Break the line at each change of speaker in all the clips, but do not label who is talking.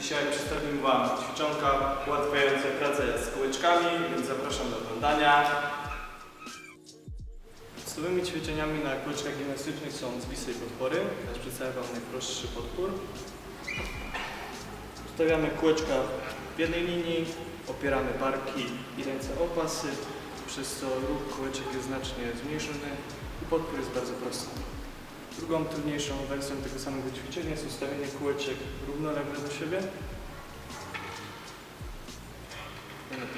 Dzisiaj przedstawimy Wam ćwiczonka ułatwiające pracę z kółeczkami, więc zapraszam do oglądania. Podstawowymi ćwiczeniami na kółeczkach gimnastycznych są zwisy i podpory. Teraz przedstawię Wam najprostszy podpór. Ustawiamy kółeczka w jednej linii, opieramy barki i ręce o pasy, przez co ruch kółeczek jest znacznie zmniejszony i podpór jest bardzo prosty. Drugą trudniejszą wersją tego samego ćwiczenia jest ustawienie kółeczek równolegle do siebie.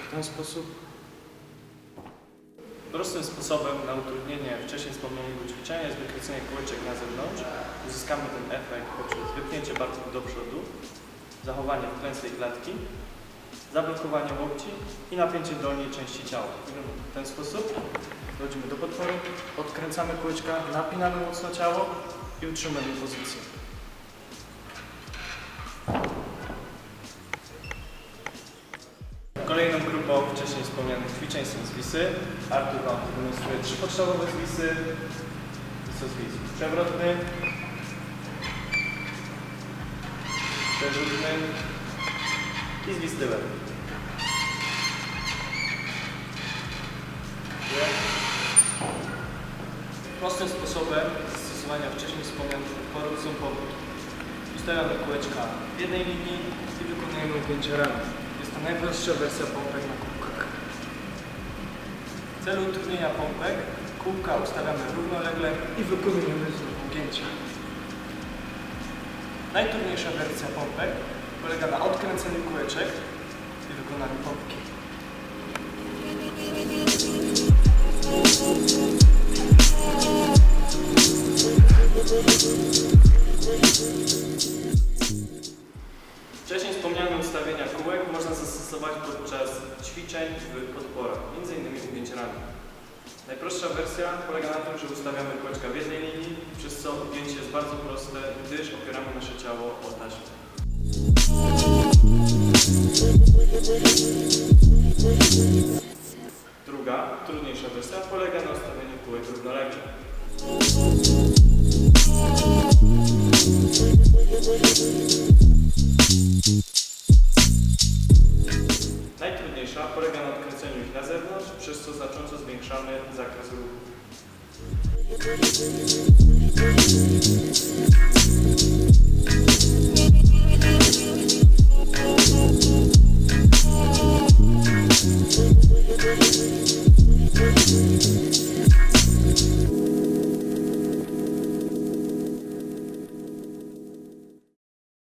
W ten sposób. Prostym sposobem na utrudnienie wcześniej wspomnianego ćwiczenia jest wykręcenie kółeczek na zewnątrz. Uzyskamy ten efekt poprzez wypnięcie barków do przodu, zachowanie wklęsłej klatki, zablokowanie łokci i napięcie dolnej części ciała. W ten sposób dochodzimy do podporu, odkręcamy kółeczka, napinamy mocno ciało i utrzymujemy pozycję. Kolejną grupą wcześniej wspomnianych ćwiczeń są zwisy. Artur Wam demonstruje trzy podstawowe zwisy. To zwis przewrotny, przerzutny i zwis tyłem. Prostym sposobem zastosowania wcześniej wspomnianych podporów są pompki. Ustawiamy kółeczka w jednej linii i wykonujemy ugięcie ramion. Jest to najprostsza wersja pompek na kółkach. W celu utrudnienia pompek kółka ustawiamy równolegle i wykonujemy znów ugięcie. Najtrudniejsza wersja pompek polega na odkręceniu kółeczek i wykonaniu pompki. Wcześniej wspomniane ustawienia kółek można zastosować podczas ćwiczeń w podporach, m.in. ugięć ramion. Najprostsza wersja polega na tym, że ustawiamy kółeczka w jednej linii, przez co ugięcie jest bardzo proste, gdyż opieramy nasze ciało o taśmę. Druga, trudniejsza wersja polega na ustawieniu kółek równolegle. Najtrudniejsza polega na odkręceniu ich na zewnątrz, przez co znacząco zwiększamy zakres ruchu.